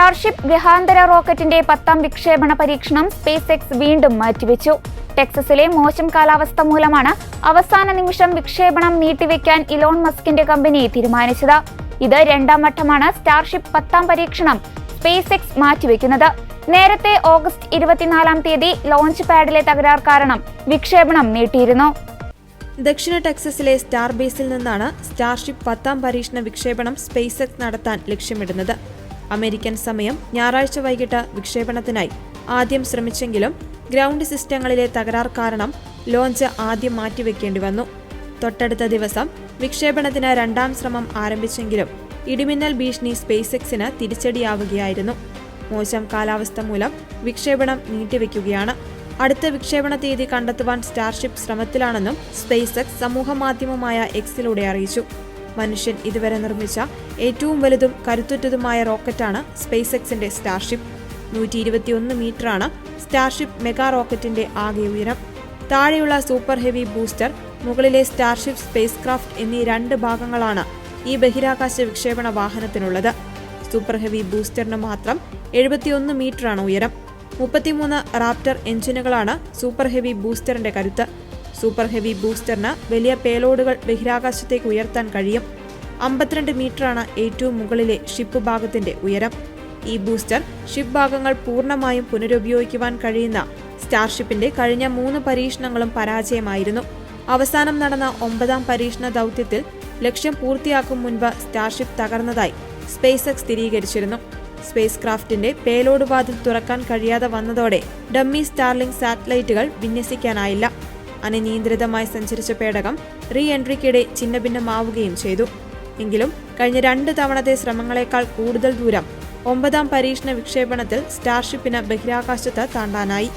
Starship ഗ്രഹാന്തര റോക്കറ്റിന്റെ പത്താം വിക്ഷേപണ പരീക്ഷണം സ്പേസ് എക്സ് വീണ്ടും മാറ്റിവെച്ചു. ടെക്സസിലെ മോശം കാലാവസ്ഥ മൂലമാണ് അവസാന നിമിഷം വിക്ഷേപണം നീട്ടിവെക്കാൻ ഇലോൺ മസ്കിന്റെ കമ്പനി തീരുമാനിച്ചത്. ഇത് രണ്ടാം വട്ടമാണ് സ്റ്റാർഷിപ്പ് പത്താം പരീക്ഷണം സ്പേസ് എക്സ് മാറ്റിവെക്കുന്നത്. നേരത്തെ ഓഗസ്റ്റ് ഇരുപത്തിനാലാം തീയതി ലോഞ്ച് പാഡിലെ തകരാർ കാരണം വിക്ഷേപണം നീട്ടിയിരുന്നു. ദക്ഷിണ ടെക്സസിലെ സ്റ്റാർ ബേസിൽ നിന്നാണ് സ്റ്റാർഷിപ്പ് പത്താം പരീക്ഷണ വിക്ഷേപണം സ്പേസ് എക്സ് നടത്താൻ ലക്ഷ്യമിടുന്നത്. അമേരിക്കൻ സമയം ഞായറാഴ്ച വൈകിട്ട് വിക്ഷേപണത്തിനായി. ആദ്യം ശ്രമിച്ചെങ്കിലും ഗ്രൗണ്ട് സിസ്റ്റങ്ങളിലെ തകരാർ കാരണം ലോഞ്ച് ആദ്യം മാറ്റിവെക്കേണ്ടി വന്നു. തൊട്ടടുത്ത ദിവസം വിക്ഷേപണത്തിന് രണ്ടാം ശ്രമം ആരംഭിച്ചെങ്കിലും ഇടിമിന്നൽ ഭീഷണി സ്പേസ് എക്സിന് തിരിച്ചടിയാവുകയായിരുന്നു. മോശം കാലാവസ്ഥ മൂലം വിക്ഷേപണം നീട്ടിവെക്കുകയാണ്. അടുത്ത വിക്ഷേപണ തീയതി കണ്ടെത്തുവാൻ സ്റ്റാർഷിപ്പ് ശ്രമത്തിലാണെന്നും സ്പേസ് എക്സ് സമൂഹമാധ്യമമായ എക്സിലൂടെ അറിയിച്ചു. മനുഷ്യൻ ഇതുവരെ നിർമ്മിച്ച ഏറ്റവും വലുതും കരുത്തുറ്റതുമായ റോക്കറ്റാണ് സ്പേസ് എക്സിന്റെ സ്റ്റാർഷിപ്പ്. നൂറ്റി ഇരുപത്തിയൊന്ന് മീറ്ററാണ് സ്റ്റാർഷിപ്പ് മെഗാ റോക്കറ്റിന്റെ ആകെ ഉയരം. താഴെയുള്ള സൂപ്പർ ഹെവി ബൂസ്റ്റർ മുകളിലെ സ്റ്റാർഷിപ്പ് സ്പേസ് ക്രാഫ്റ്റ് എന്നീ രണ്ട് ഭാഗങ്ങളാണ് ഈ ബഹിരാകാശ വിക്ഷേപണ വാഹനത്തിനുള്ളത്. സൂപ്പർ ഹെവി ബൂസ്റ്ററിന് മാത്രം എഴുപത്തിയൊന്ന് മീറ്ററാണ് ഉയരം. മുപ്പത്തിമൂന്ന് റാപ്റ്റർ എഞ്ചിനുകളാണ് സൂപ്പർ ഹെവി ബൂസ്റ്ററിന്റെ കരുത്ത്. സൂപ്പർ ഹെവി ബൂസ്റ്ററിന് വലിയ പേലോഡുകൾ ബഹിരാകാശത്തേക്ക് ഉയർത്താൻ കഴിയും. അമ്പത്തിരണ്ട് മീറ്ററാണ് ഏറ്റവും മുകളിലെ ഷിപ്പ് ഭാഗത്തിന്റെ ഉയരം. ഈ ബൂസ്റ്റർ ഷിപ്പ് ഭാഗങ്ങൾ പൂർണമായും പുനരുപയോഗിക്കുവാൻ കഴിയുന്ന സ്റ്റാർഷിപ്പിന്റെ കഴിഞ്ഞ മൂന്ന് പരീക്ഷണങ്ങളും പരാജയമായിരുന്നു. അവസാനം നടന്ന ഒമ്പതാം പരീക്ഷണ ദൗത്യത്തിൽ ലക്ഷ്യം പൂർത്തിയാക്കും മുൻപ് സ്റ്റാർഷിപ്പ് തകർന്നതായി സ്പേസ് എക്സ് സ്ഥിരീകരിച്ചിരുന്നു. സ്പേസ് ക്രാഫ്റ്റിന്റെ പേലോഡ് വാതിൽ തുറക്കാൻ കഴിയാതെ വന്നതോടെ ഡമ്മി സ്റ്റാർലിംഗ് സാറ്റലൈറ്റുകൾ വിന്യസിക്കാനായില്ല. അനിയന്ത്രിതമായി സഞ്ചരിച്ച പേടകം റീ എൻട്രിക്കിടെ ഛിന്നഭിന്നമാവുകയും ചെയ്തു. എങ്കിലും കഴിഞ്ഞ രണ്ട് തവണത്തെ ശ്രമങ്ങളെക്കാൾ കൂടുതൽ ദൂരം ഒമ്പതാം പരീക്ഷണ വിക്ഷേപണത്തിൽ സ്റ്റാർഷിപ്പിന് ബഹിരാകാശത്ത് താണ്ടാനായി.